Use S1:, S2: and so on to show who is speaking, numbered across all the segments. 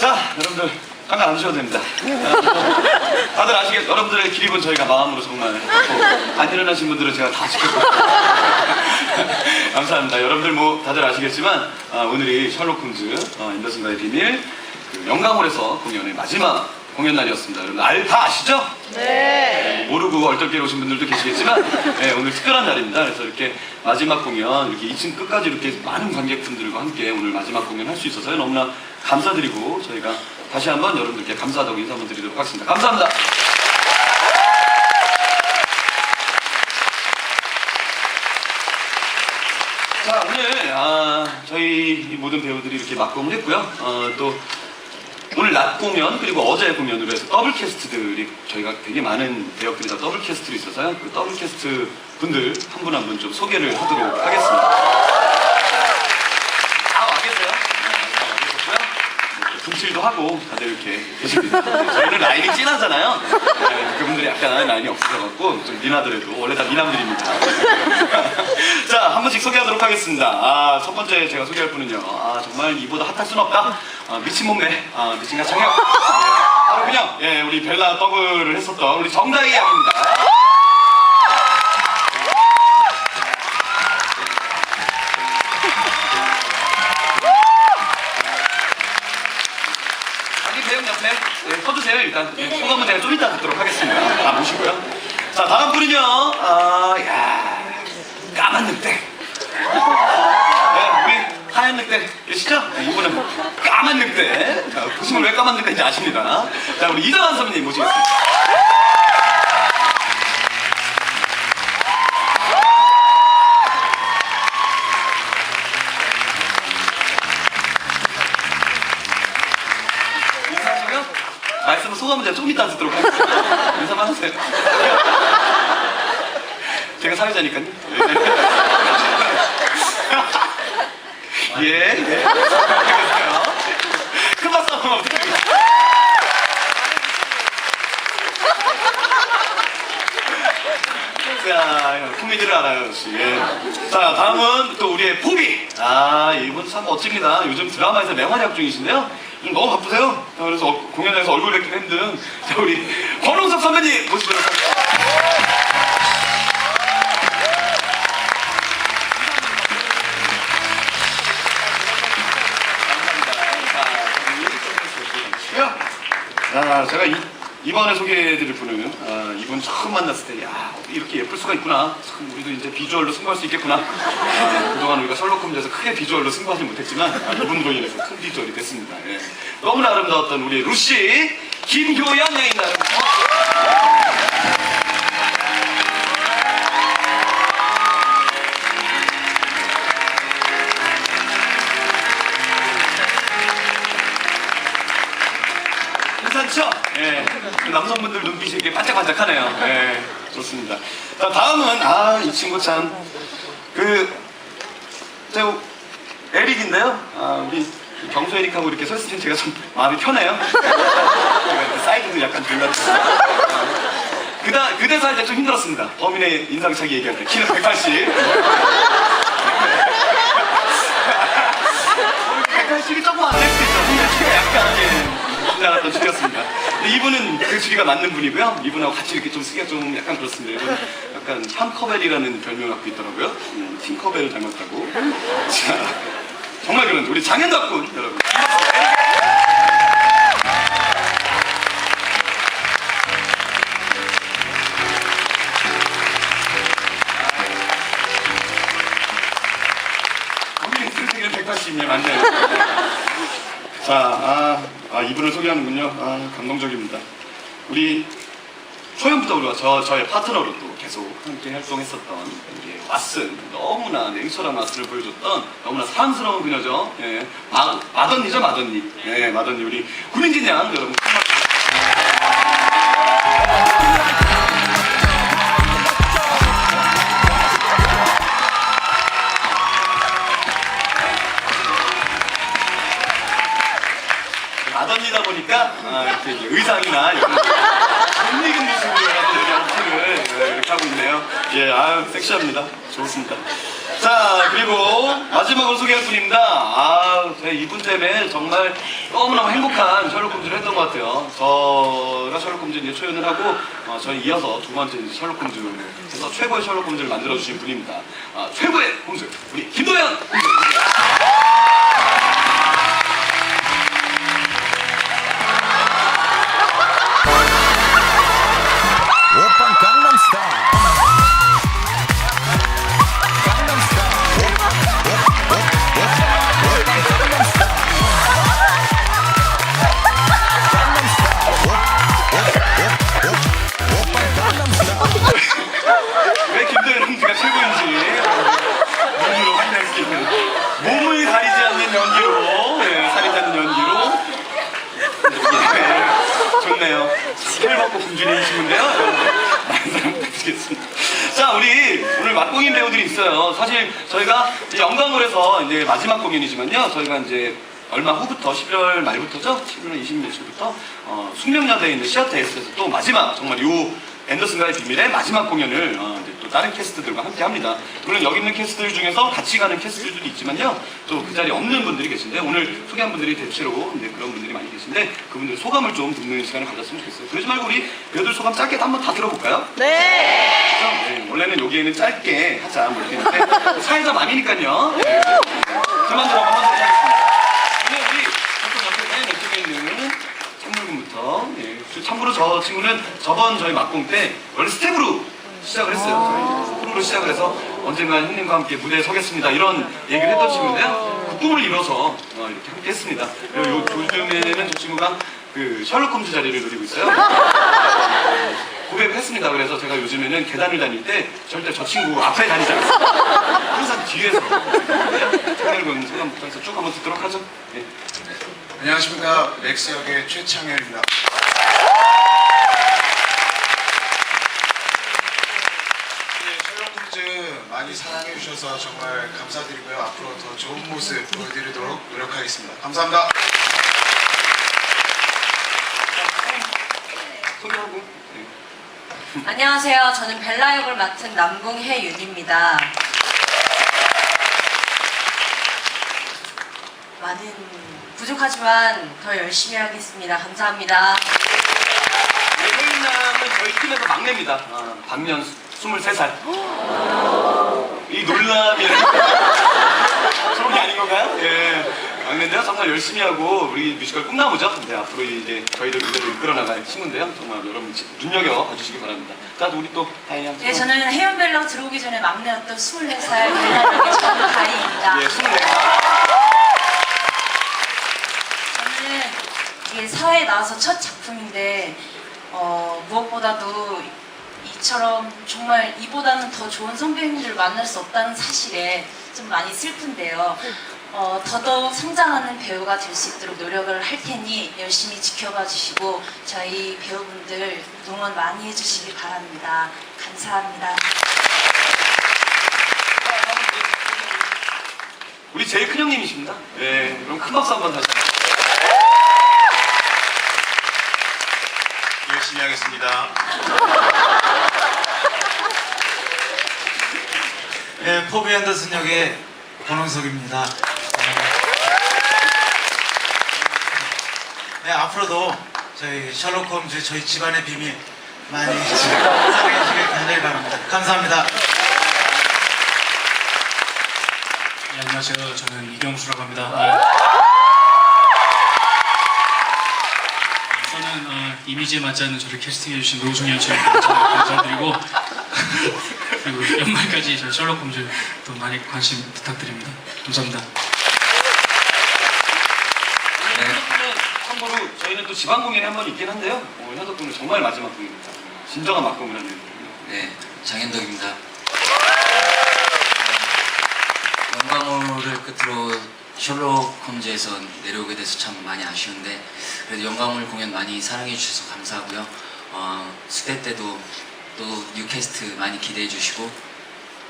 S1: 자, 여러분들 잠깐 앉으셔도 됩니다. 다들 아시겠, 여러분들의 기립은 저희가 마음으로 정말 또안 일어나신 분들은 제가 다 지켰고 감사합니다. 여러분들 뭐 다들 아시겠지만 아, 오늘이 셜록 홈즈 어, 인더슨가의 비밀 그 영광홀에서 공연의 마지막 공연 날이었습니다. 여러분 알다 아시죠?
S2: 네.
S1: 모르고 얼떨결에 오신 분들도 계시겠지만 네, 오늘 특별한 날입니다. 그래서 이렇게 마지막 공연 이렇게 2층 끝까지 이렇게 많은 관객분들과 함께 오늘 마지막 공연 할 수 있어서 너무나 감사드리고 저희가 다시 한번 여러분들께 감사하다고 인사 한번 드리도록 하겠습니다. 감사합니다. 자 오늘 아, 저희 이 모든 배우들이 이렇게 막공을 했고요. 어, 또 오늘 낮 공연 그리고 어제 공연으로 해서 더블 캐스트들이 저희가 되게 많은 배역들이 다 더블 캐스트로 있어서요. 그 더블 캐스트 분들 한 분 한 분 좀 소개를 하도록 하겠습니다. 다 와 계세요? 네, 다 와 계셨고요. 이렇게 분칠도 하고 다들 이렇게 계십니다. 저희는 라인이 진하잖아요. 네, 그분들이 약간 라인이 없어져갖고 좀 미나더라도 원래 다 미남들입니다. 자, 한 분씩 소개하도록 하겠습니다. 아, 첫 번째 제가 소개할 분은요. 아, 정말 이보다 핫할 순 없다. 아, 미친 몸매, 아, 미친 가창력. 예, 바로 그냥, 예, 우리 벨라 더블을 했었던 우리 정다희 양입니다. 일단 예, 소감은 제가 좀 이따 듣도록 하겠습니다. 다 모시고요. 자 다음 분은요. 아, 야 까만 늑대. 네, 우리 하얀 늑대. 계시죠? 네, 이분은 까만 늑대. 자, 보시면 왜 까만 늑대인지 아십니다. 자 우리 이정환 선배님 모시겠습니다 제가 좀 이따 듣도록 하겠습니다 인사만 하세요 제가 사회자니까요 예, 예. 큰 박수 한번 부탁드립니다. 자, 코미디를 알아요, 역시. 예. 자, 다음은 또 우리의 포비. 아, 이분 참 멋집니다. 요즘 드라마에서 맹활약 중이신데요. 요즘 너무 바쁘세요. 자, 그래서 어, 공연장에서 얼굴 뵙기 힘든 자, 우리 권홍석 선배님 모시도록 하겠습니다. 자, 제가 이, 이번에 소개해드릴 분은 아, 이분 처음 만났을 때, 야 이렇게 예쁠 수가 있구나. 참, 우리도 이제 비주얼로 승부할 수 있겠구나. 아, 그동안 우리가 셜록 홈즈에서 크게 비주얼로 승부하지 못했지만 아, 이분으로 인해서 큰 비주얼이 됐습니다. 예. 너무나 아름다웠던 우리 루시 김효연 양입니다. 남성분들 눈빛이 이렇게 반짝반짝하네요. 예. 좋습니다. 자, 다음은, 아, 이 친구 참. 그, 저, 에릭인데요. 아, 우리 경수 에릭하고 이렇게 서때 제가 좀 마음이 편해요. 사이드도 약간 들렸어요. 그다, 그 대사 할때좀 힘들었습니다. 범인의 인상착의 얘기할 때. 키는 180. 180이 조금 안 될 수 있죠. 근데 키가 약간, 예. 주였습니다. 근데 이분은 그 주기가 맞는 분이고요. 이분하고 같이 이렇게 좀 쓰기가 좀 약간 그렇습니다. 이분 약간 햄커벨이라는 별명을 갖고 있더라고요. 음, 팅커벨을 닮았다고. 자, 정말 그런 우리 장현덕 군 여러분. 거기 스트레이는 180이면 맞네요. 자, 아, 아, 이분을 소개하는군요. 아, 감동적입니다. 우리 초연부터 우리가 저, 저의 파트너로 또 계속 함께 활동했었던 우리 왓슨. 너무나 냉철한 왓슨을 보여줬던 너무나 사랑스러운 그녀죠. 예. 마, 마던니죠, 마던니. 예, 마던니. 우리 구민진 양, 여러분. 아, 이렇게 의상이나 이런 못 익은 모습으로 여러분들이 악팅을 네, 이렇게 하고 있네요. 예, 아유, 섹시합니다. 좋습니다. 자, 그리고 마지막으로 소개할 분입니다. 아, 제가 이분 때문에 정말 너무너무 행복한 셜록 홈즈를 했던 것 같아요. 저가 셜록 홈즈 이제 초연을 하고, 어, 저희 이어서 두 번째 셜록 홈즈에서 최고의 셜록 홈즈를 만들어주신 분입니다. 아, 최고의 홈즈, 우리 김도현!
S3: 오빤
S1: 공연이지만요 저희가 이제 얼마 후부터 11월 말부터죠 11월 20며칠부터 어, 숙명여대에 있는 S에서 또 마지막 정말 요 앤더슨과의 비밀의 마지막 공연을 어, 이제 또 다른 캐스트들과 함께 합니다. 물론 여기 있는 캐스트들 중에서 같이 가는 캐스트들도 있지만요. 또 그 자리에 없는 분들이 계신데 오늘 소개한 분들이 대체로 이제 그런 분들이 많이 계신데 그분들 소감을 좀 듣는 시간을 가졌으면 좋겠어요. 그러지 말고 우리 배우들 소감 짧게 한번 다 들어볼까요?
S4: 네.
S1: 그죠? 네, 원래는 여기에는 짧게 하자 뭐 이렇게 했는데 사회자 많으니까요. 네. 그만 들어 한번 하겠습니다. 오늘 우리 잠깐 옆에 맨 왼쪽에 있는 참물군부터 예. 그 참고로 저 친구는 저번 저희 막공 때 원래 스텝으로 시작을 했어요. 저희 프로로 시작을 해서 언젠가 형님과 함께 무대에 서겠습니다. 이런 얘기를 했던 친구인데요. 그 꿈을 이뤄서 어, 이렇게 함께 했습니다. 그리고 요, 요즘에는 저 친구가 그 셜록 홈즈 자리를 노리고 있어요. 고백을 했습니다. 그래서 제가 요즘에는 계단을 다닐 때 절대 저 친구 앞에 다니지 않습니다. 항상 뒤에서. 하늘군 소감 부탁해서 쭉 한번 듣도록 하죠. 네.
S5: 안녕하십니까 렉스 역의 최창현입니다. 네, 많이 사랑해 주셔서 정말 감사드리고요. 앞으로 더 좋은 모습 보여드리도록 노력하겠습니다. 감사합니다.
S1: 소개하고. 네.
S4: 안녕하세요. 저는 벨라 역을 맡은 남궁혜윤입니다. 많은 부족하지만 더 열심히 하겠습니다. 감사합니다.
S1: 네, 혜인양은 저희 팀에서 막내입니다. 아, 반면 23살. 이 놀람이 저런 게 아닌 건가요? 예. 막내인데요. 정말 열심히 하고 우리 뮤지컬 꿈나무죠. 네, 앞으로 이제 저희들 무대를 이끌어 나갈 친구인데요. 정말 여러분 눈여겨 봐주시기 바랍니다. 자, 우리 또 다이 양.
S4: 네, 저는 벨라 들어오기 전에 막내였던 24살 벨라 역의 정다희입니다.
S1: 예, 24살.
S4: 저는 이게 사회에 나와서 첫 작품인데 어, 무엇보다도 이처럼 정말 이보다는 더 좋은 선배님들 만날 수 없다는 사실에 좀 많이 슬픈데요. 어, 더더욱 성장하는 배우가 될 수 있도록 노력을 할 테니 열심히 지켜봐 주시고 저희 배우분들 응원 많이 해주시기 바랍니다. 감사합니다.
S1: 우리 제일 큰 형님이십니다. 예, 그럼 큰 박수 한번 다시.
S5: 열심히 하겠습니다.
S6: 네, 포비 앤더슨 역의 권홍석입니다. 네, 앞으로도 저희 셜록 홈즈 저희 집안의 비밀 많이 사랑해 주시길 간절히 바랍니다. 감사합니다.
S7: 네, 안녕하세요. 저는 이경수라고 합니다. 네. 우선은 어, 이미지에 맞지 않는 저를 캐스팅해주신 노종현 씨에게 감사드리고 그리고 연말까지 저희 셜록 홈즈 또 많이 관심 부탁드립니다. 감사합니다.
S1: 네. 현석군은 참고로 저희는 또 지방 공연이 한 번 있긴 한데요. 어, 현석 군은 정말 마지막 공연입니다. 진정한 막공을 하는.
S8: 네, 장현덕입니다. 영광호를 끝으로 셜록 홈즈에서 내려오게 돼서 참 많이 아쉬운데 그래도 영광홀 공연 많이 사랑해 주셔서 감사하고요. 어, 수대 때도 또 뉴캐스트 많이 기대해 주시고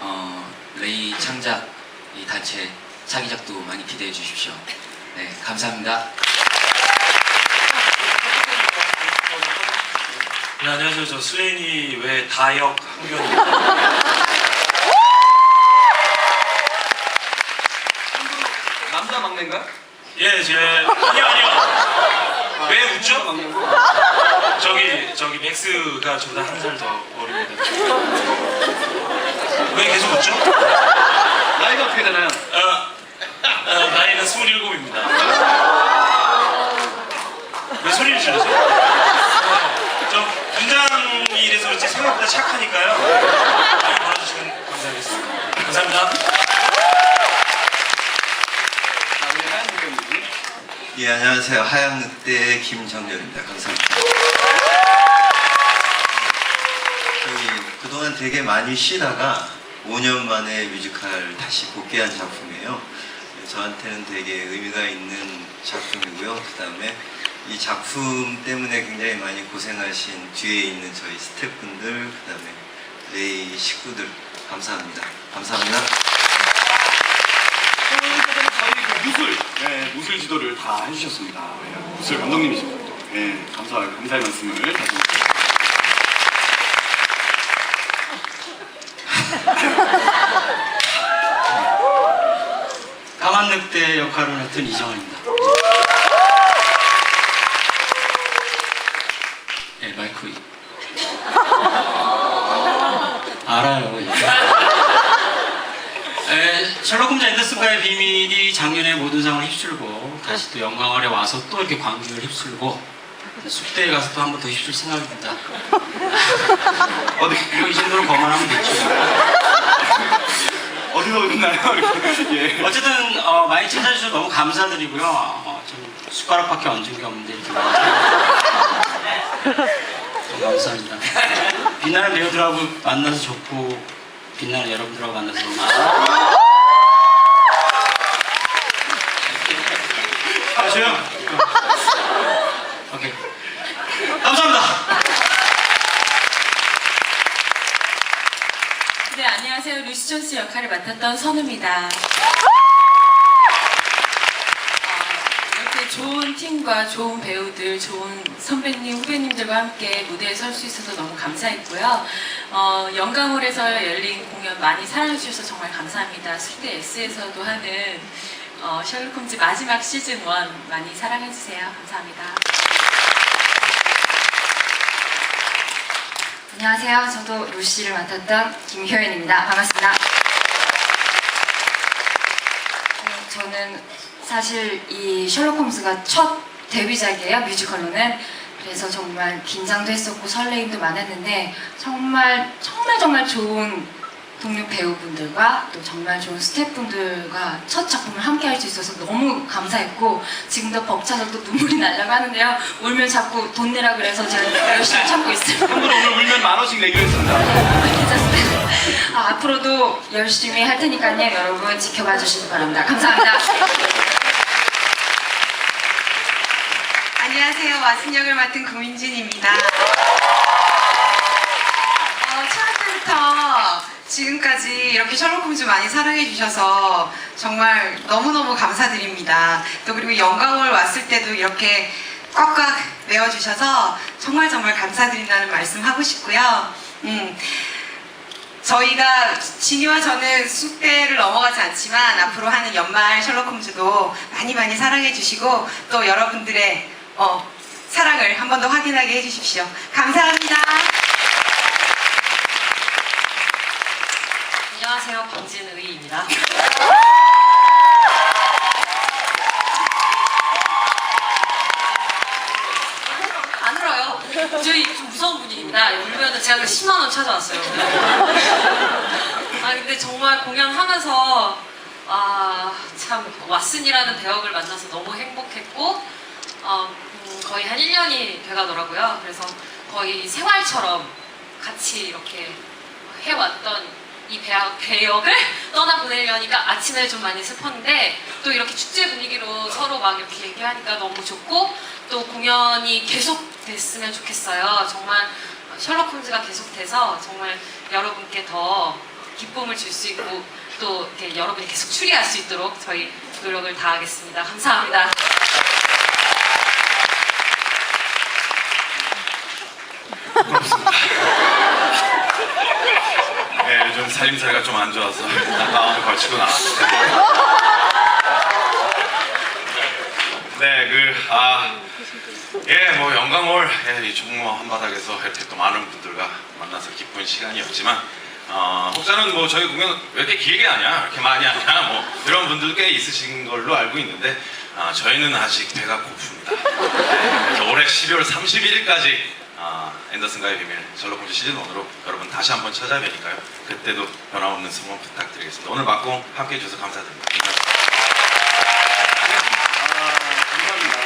S8: 어, 레이 창작 이 단체 차기작도 많이 기대해 주십시오. 네, 감사합니다.
S9: 네, 안녕하세요. 저 슬레인이 외 다역 한견입니다.
S1: 남자 막내인가요?
S9: 예, 제 아니요 아니요. 왜 웃죠? 저기 저기 맥스가 저보다 한 살 더 어립니다. 왜 계속 웃죠?
S1: 나이가 어떻게 되나요?
S9: 어, 어, 나이는 27입니다. 왜 소리를 지르세요? 저 분장이 이래서 그렇지 생각보다 착하니까요. 많이 걸어주시면 감사하겠습니다. 감사합니다.
S1: 하얀.
S10: 예, 안녕하세요. 하양늑대 김정렬입니다. 감사합니다. 그동안 되게 많이 쉬다가 5년 만에 뮤지컬 다시 복귀한 작품이에요. 저한테는 되게 의미가 있는 작품이고요. 그 다음에 이 작품 때문에 굉장히 많이 고생하신 뒤에 있는 저희 스태프분들, 그 다음에 레이 식구들, 감사합니다. 감사합니다.
S1: 저희 그 무술, 네, 무술 지도를 다 해주셨습니다. 네, 무술 감독님이시고, 네, 감사, 감사의 말씀을 다시 드립니다.
S11: 까만 늑대 역할을 했던 이정환입니다. 네, 마이크 위. 알아요. 예. 에, 셜록 홈즈 앤더슨과의 비밀이 작년에 모든 상을 휩쓸고 다시 또 영광을에 와서 또 이렇게 관객을 휩쓸고 숙대에 가서 또 한 번 더 휩쓸 생각입니다.
S1: 어디,
S11: 뭐이 정도로 거만하면 됐죠.
S1: 어디서 오셨나요? 예.
S11: 어쨌든 어, 많이 찾아주셔서 너무 감사드리고요. 어, 좀 숟가락밖에 얹은 게 없는데 이렇게 좀 감사합니다. 빛나는 배우들하고 만나서 좋고 빛나는 여러분들하고 만나서 너무 하셔요. 오케이. 감사합니다.
S12: 네, 안녕하세요. 루시 존스 역할을 맡았던 선우입니다. 어, 좋은 팀과 좋은 배우들, 좋은 선배님, 후배님들과 함께 무대에 설 수 있어서 너무 감사했고요. 어, 영광홀에서 열린 공연 많이 사랑해주셔서 정말 감사합니다. 숙대 S에서도 하는 어, 셜록 홈즈 마지막 시즌 1 많이 사랑해주세요. 감사합니다.
S13: 안녕하세요. 저도 루시를 맡았던 김효연입니다. 반갑습니다. 네, 저는 사실 이 셜록 홈즈가 첫 데뷔작이에요. 뮤지컬로는. 그래서 정말 긴장도 했었고 설레임도 많았는데 정말 정말 정말 좋은 동료 배우분들과 또 정말 좋은 스태프분들과 첫 작품을 함께 할 수 있어서 너무 감사했고 지금도 벅차서 또 눈물이 나려고 하는데요. 울면 자꾸 돈 내라 그래서 제가 열심히 참고 있습니다.
S1: 형들 오늘 울면 만 원씩 내기로 했습니다.
S13: 괜찮습니다. 아, 앞으로도 열심히 할 테니까요. 여러분 지켜봐 주시기 바랍니다. 감사합니다.
S14: 안녕하세요. 와슨 역을 맡은 고민진입니다. 어, 처음 때부터 지금까지 이렇게 셜록 홈즈 많이 사랑해 주셔서 정말 너무너무 감사드립니다. 또 그리고 영광을 왔을 때도 이렇게 꽉꽉 메워주셔서 정말 정말 감사드린다는 말씀 하고 싶고요. 음, 저희가 진이와 저는 숙대를 넘어가지 않지만 앞으로 하는 연말 셜록 홈즈도 많이 많이 사랑해 주시고 또 여러분들의 어, 사랑을 한 번 더 확인하게 해주십시오. 감사합니다.
S12: 안녕하세요. 방진의입니다. 안 울어요. 저희 좀 무서운 분위기입니다. 울면 제가 10만 원 찾아왔어요. 아 근데 정말 공연하면서 아 참 왓슨이라는 배역을 만나서 너무 행복했고 어, 음, 거의 한 1년이 돼가더라고요. 그래서 거의 생활처럼 같이 이렇게 해왔던 이 배역, 배역을 떠나보내려니까 아침에 좀 많이 슬펐는데 또 이렇게 축제 분위기로 서로 막 이렇게 얘기하니까 너무 좋고 또 공연이 계속 됐으면 좋겠어요. 정말 셜록 홈즈가 계속돼서 정말 여러분께 더 기쁨을 줄 수 있고 또 여러분이 계속 추리할 수 있도록 저희 노력을 다하겠습니다. 감사합니다.
S9: 부끄럽습니다. 네, 요즘 살림살이가 좀 안 좋아서 마음을 걸치고 나왔어요. 네, 그, 아, 예, 뭐, 영광홀, 예, 이 종로 한바닥에서 이렇게 또 많은 분들과 만나서 기쁜 시간이었지만, 어, 혹자는 뭐, 저희 공연 왜 이렇게 길게 하냐, 이렇게 많이 하냐, 뭐, 이런 분들 꽤 있으신 걸로 알고 있는데, 아, 저희는 아직 배가 고픕니다. 네, 그래서 올해 12월 31일까지, 아, 앤더슨가의 비밀, 셜록 홈즈 시즌 1으로 여러분 다시 한번 찾아뵈니까요. 그때도 변함없는 성원 부탁드리겠습니다. 오늘 막공 함께 해 주셔서 감사드립니다.
S1: 아, 감사합니다.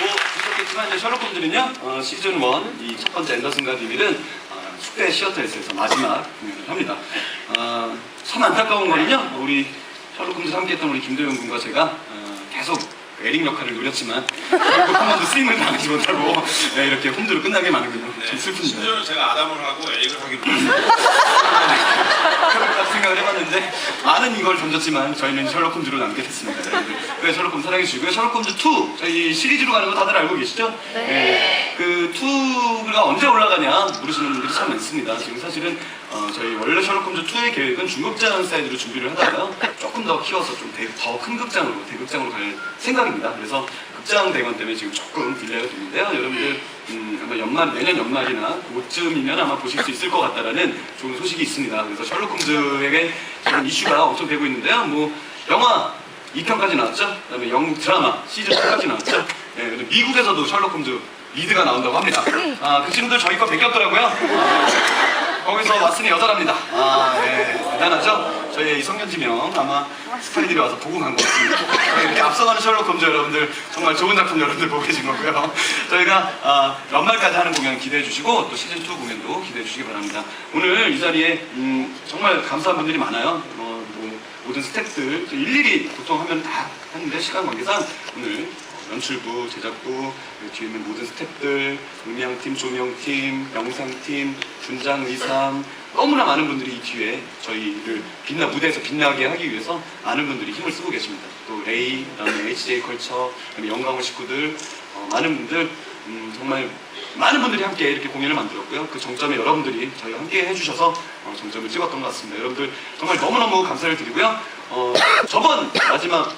S1: 뭐 보셨겠지만 이제 셜록 홈즈는요 어, 시즌 1 이 첫 번째 앤더슨과 비밀은 어, 숙대 시어터에서 마지막 공연을 합니다. 어, 참 안타까운 거는요 우리 셜록 홈즈 함께했던 우리 김도영 군과 제가 어, 계속 에릭 역할을 노렸지만 결국 한 번도 스윙을 당하지 못하고 네, 이렇게 홈즈로 끝나게 마는군요. 좀 슬픕니다.
S9: 심지어는 제가 아담을 하고 에릭을 하기로
S1: 그렇게 생각을 해봤는데 많은 이걸 던졌지만 저희는 셜록 홈즈로 남게 됐습니다. 왜 셜록 홈즈 사랑해 주시고요. 셜록 홈즈 2 저희 시리즈로 가는 거 다들 알고 계시죠? 네. 그 2가 언제 올라가냐 물으시는 분들이 참 많습니다. 지금 사실은 어, 저희 원래 셜록 홈즈 2의 계획은 중극장 스타일로 준비를 하다가요. 조금 더 키워서 좀 더 큰 극장으로 대극장으로 갈 생각입니다. 그래서 극장 대관 때문에 지금 조금 딜레이가 됐는데요. 여러분들 음, 아마 연말 내년 연말이나 그쯤이면 아마 보실 수 있을 것 같다라는 좋은 소식이 있습니다. 그래서 셜록 홈즈에게 지금 이슈가 엄청 되고 있는데요. 뭐 영화 2편까지 나왔죠. 그다음에 영국 드라마 시즌 2까지 나왔죠. 예, 그리고 미국에서도 셜록 홈즈 리드가 나온다고 합니다. 아, 그 친구들 저희 거 베꼈더라고요. 아, 거기서 왔으니 여자랍니다. 아, 네. 대단하죠? 저희 이 성년지명 아마 스타일들이 와서 보고 간 것 같습니다. 네, 이렇게 앞서가는 셜록 홈즈 여러분들 정말 좋은 작품 여러분들 보고 계신 거고요. 저희가 아, 연말까지 하는 공연 기대해 주시고 또 시즌 2 공연도 기대해 주시기 바랍니다. 오늘 이 자리에 음, 정말 감사한 분들이 많아요. 어, 뭐, 모든 스태프들 일일이 보통 하면 다 하는데 시간 관계상 오늘 연출부, 제작부, 그리고 뒤에 있는 모든 스태프들, 음향팀, 조명팀, 영상팀, 분장, 의상 너무나 많은 분들이 이 뒤에 저희를 빛나 무대에서 빛나게 하기 위해서 많은 분들이 힘을 쓰고 계십니다. 또 레이, 그다음에 HJ 컬처, 그다음에 영광호 식구들, 어, 많은 분들 음, 정말 많은 분들이 함께 이렇게 공연을 만들었고요. 그 정점에 여러분들이 저희와 함께 해주셔서 어, 정점을 찍었던 것 같습니다. 여러분들 정말 너무너무 감사를 드리고요. 어, 저번 마지막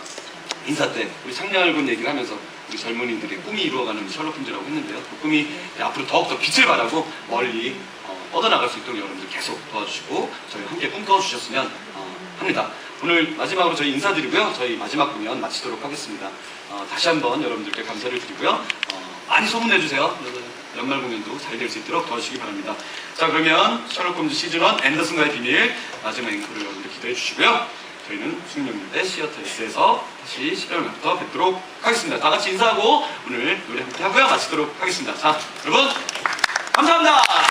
S1: 인사 때 우리 창렬군 얘기를 하면서 우리 젊은이들의 꿈이 이루어가는 셜록 홈즈라고 했는데요. 그 꿈이 앞으로 더욱더 빛을 발하고 멀리 어, 뻗어나갈 수 있도록 여러분들 계속 도와주시고 저희 함께 꿈꿔주셨으면 어, 합니다. 오늘 마지막으로 저희 인사드리고요. 저희 마지막 공연 마치도록 하겠습니다. 어, 다시 한번 여러분들께 감사를 드리고요. 어, 많이 소문내주세요. 연말 공연도 잘 될 수 있도록 도와주시기 바랍니다. 자 그러면 셜록 홈즈 시즌 1 앤더슨과의 비밀 마지막 앵콜을 여러분들 기대해 주시고요. 저희는 숙명연대 시어터 S에서 다시 12월부터 뵙도록 하겠습니다. 다 같이 인사하고 오늘 노래 함께 하고요. 마치도록 하겠습니다. 자, 여러분 감사합니다.